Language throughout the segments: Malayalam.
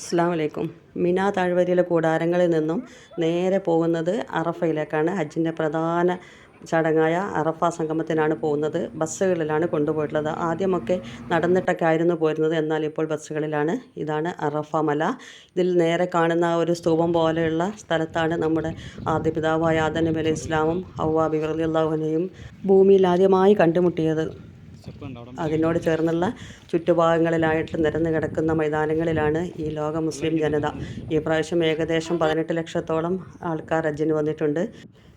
അസ്സാം വലൈക്കും മിന താഴ്വരയിലെ കൂടാരങ്ങളിൽ നിന്നും നേരെ പോകുന്നത് അറഫയിലേക്കാണ്. ഹജ്ജിന്റെ പ്രധാന ചടങ്ങായ അറഫ സംഗമത്തിനാണ് പോകുന്നത്. ബസ്സുകളിലാണ് കൊണ്ടുപോയിട്ടുള്ളത്. ആദ്യമൊക്കെ നടന്നിട്ടൊക്കെ ആയിരുന്നു പോരുന്നത് എന്നാൽ ഇപ്പോൾ ബസ്സുകളിലാണ്. ഇതാണ് അറഫ മല. ഇതിൽ നേരെ കാണുന്ന ഒരു സ്തൂപം പോലെയുള്ള സ്ഥലത്താണ് നമ്മുടെ ആദ്യ പിതാവായ ആദനബി അലൈഹി ഇസ്ലാമും ഹൗവ ബിറുല്ലാഹുനെയും ഭൂമിയിൽ ആദ്യമായി കണ്ടുമുട്ടിയത്. അതിനോട് ചേർന്നുള്ള ചുറ്റുഭാഗങ്ങളിലായിട്ട് നിരന്ന് കിടക്കുന്ന മൈതാനങ്ങളിലാണ് ഈ ലോക മുസ്ലിം ജനത. ഈ പ്രാവശ്യം ഏകദേശം പതിനെട്ട് ലക്ഷത്തോളം ആൾക്കാർ ഹജ്ജിന് വന്നിട്ടുണ്ട്.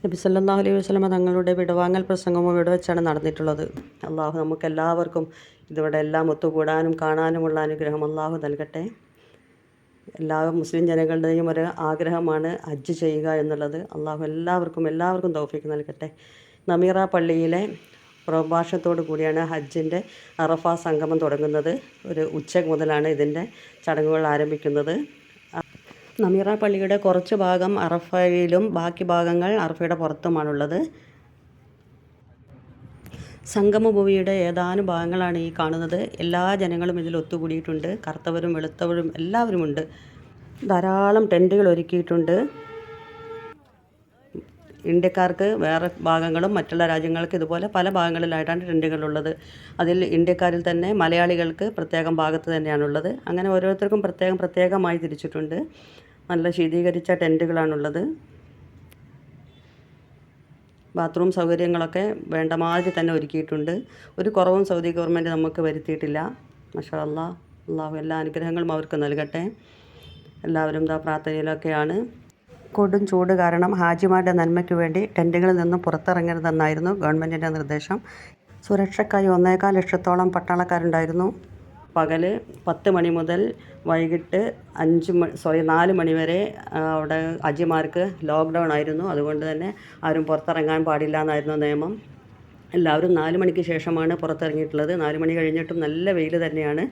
നബി സല്ലല്ലാഹു അലൈഹി വസല്ലമ തങ്ങളുടെ വിടവാങ്ങൽ പ്രസംഗവും ഇവിടെ വെച്ചാണ് നടന്നിട്ടുള്ളത്. അള്ളാഹു നമുക്ക് എല്ലാവർക്കും ഇതിവിടെ എല്ലാം ഒത്തുകൂടാനും കാണാനുമുള്ള അനുഗ്രഹം അള്ളാഹു നൽകട്ടെ. എല്ലാ മുസ്ലിം ജനങ്ങളുടെയും ഒരു ആഗ്രഹമാണ് ഹജ്ജ് ചെയ്യുക എന്നുള്ളത്. അള്ളാഹു എല്ലാവർക്കും എല്ലാവർക്കും തൗഫീക്ക് നൽകട്ടെ. നമീറ പള്ളിയിലെ പ്രഭാഷണത്തോടു കൂടിയാണ് ഹജ്ജിന്റെ അറഫ സംഗമം തുടങ്ങുന്നത്. ഒരു ഉച്ച മുതലാണ് ഇതിന്റെ ചടങ്ങുകൾ ആരംഭിക്കുന്നത്. നമീറ പള്ളിയുടെ കുറച്ച് ഭാഗം അറഫയിലും ബാക്കി ഭാഗങ്ങൾ അറഫയുടെ പുറത്തുമാണുള്ളത്. സംഗമഭൂമിയുടെ ഏതാനും ഭാഗങ്ങളാണ് ഈ കാണുന്നത്. എല്ലാ ജനങ്ങളും ഇതിൽ ഒത്തുകൂടിയിട്ടുണ്ട്. കറുത്തവരും വെളുത്തവരും എല്ലാവരുമുണ്ട്. ധാരാളം ടെന്റുകൾ ഒരുക്കിയിട്ടുണ്ട്. ഇന്ത്യക്കാർക്ക് വേറെ ഭാഗങ്ങളും മറ്റുള്ള രാജ്യങ്ങൾക്ക് ഇതുപോലെ പല ഭാഗങ്ങളിലായിട്ടാണ് ടെന്റുകളുള്ളത് അതിൽ ഇന്ത്യക്കാരിൽ തന്നെ മലയാളികൾക്ക് പ്രത്യേകം ഭാഗത്ത് തന്നെയാണുള്ളത്. അങ്ങനെ ഓരോരുത്തർക്കും പ്രത്യേകം പ്രത്യേകമായി തിരിച്ചിട്ടുണ്ട്. നല്ല ശീതീകരിച്ച ടെന്റുകളാണുള്ളത് ബാത്റൂം സൗകര്യങ്ങളൊക്കെ വേണ്ട മാതിരി തന്നെ ഒരുക്കിയിട്ടുണ്ട്. ഒരു കുറവും സൗദി ഗവൺമെന്റ് നമുക്ക് വരുത്തിയിട്ടില്ല. മഷാ അള്ളാഹ് അള്ളാഹു എല്ലാ അനുഗ്രഹങ്ങളും അവർക്ക് നൽകട്ടെ. എല്ലാവരും ഇതാ പ്രാർത്ഥനയിലൊക്കെയാണ്. കൊടും ചൂട് കാരണം ഹാജിമാരുടെ നന്മയ്ക്ക് വേണ്ടി ടെന്റുകളിൽ നിന്നും പുറത്തിറങ്ങരുതെന്നായിരുന്നു ഗവൺമെന്റിന്റെ നിർദ്ദേശം. സുരക്ഷയ്ക്കായി ഒന്നേകാൽ ലക്ഷത്തോളം പട്ടാളക്കാരുണ്ടായിരുന്നു. പകൽ പത്ത് മണി മുതൽ വൈകിട്ട് അഞ്ച് മണി സോറി നാല് മണി വരെ അവിടെ ഹാജിമാർക്ക് ലോക്ക്ഡൗൺ ആയിരുന്നു. അതുകൊണ്ട് തന്നെ ആരും പുറത്തിറങ്ങാൻ പാടില്ല എന്നായിരുന്നു നിയമം. എല്ലാവരും നാല് മണിക്ക് ശേഷമാണ് പുറത്തിറങ്ങിയിട്ടുള്ളത്. നാല് മണി കഴിഞ്ഞിട്ടും നല്ല വെയിൽ തന്നെയാണ്.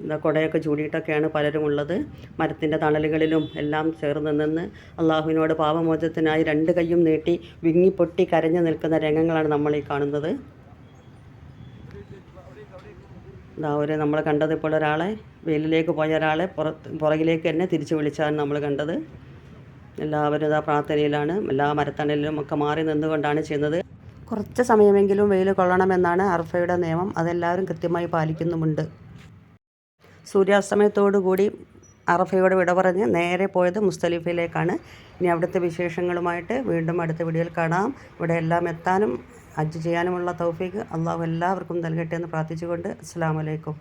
എന്താ കുടയൊക്കെ ചൂടിയിട്ടൊക്കെയാണ് പലരും ഉള്ളത്. മരത്തിന്റെ തണലുകളിലും എല്ലാം ചേർന്ന് നിന്ന് അള്ളാഹുവിനോട് പാപമോചനത്തിനായി രണ്ട് കൈയും നീട്ടി വിങ്ങിപ്പൊട്ടി കരഞ്ഞു നിൽക്കുന്ന രംഗങ്ങളാണ് നമ്മൾ ഈ കാണുന്നത്. ഇതാ ഒരു നമ്മൾ കണ്ടത് ഇപ്പോൾ ഒരാളെ വെയിലിലേക്ക് പോയ ഒരാളെ പുറത്ത് പുറകിലേക്ക് തന്നെ തിരിച്ചു വിളിച്ചാണ് നമ്മൾ കണ്ടത്. എല്ലാവരും ഇതാ പ്രാർത്ഥനയിലാണ്. എല്ലാ മരത്തണലിലും ഒക്കെ മാറി നിന്നുകൊണ്ടാണ് ചെയ്യുന്നത്. കുറച്ച് സമയമെങ്കിലും വെയിൽ കൊള്ളണമെന്നാണ് അർഫയുടെ നിയമം. അതെല്ലാവരും കൃത്യമായി പാലിക്കുന്നുമുണ്ട്. സൂര്യാസ്തമയത്തോടു കൂടി അറഫയോട് വിട പറഞ്ഞ് നേരെ പോയത് മുസ്തലിഫിലേക്കാണ്. ഇനി അവിടുത്തെ വിശേഷങ്ങളുമായിട്ട് വീണ്ടും അടുത്ത വീഡിയോയിൽ കാണാം. ഇവിടെ എല്ലാം എത്താനും ഹജ്ജ് ചെയ്യാനുമുള്ള തൗഫീക്ക് അള്ളാഹു എല്ലാവർക്കും നൽകട്ടെ എന്ന് പ്രാർത്ഥിച്ചുകൊണ്ട് അസ്സാം വലൈക്കും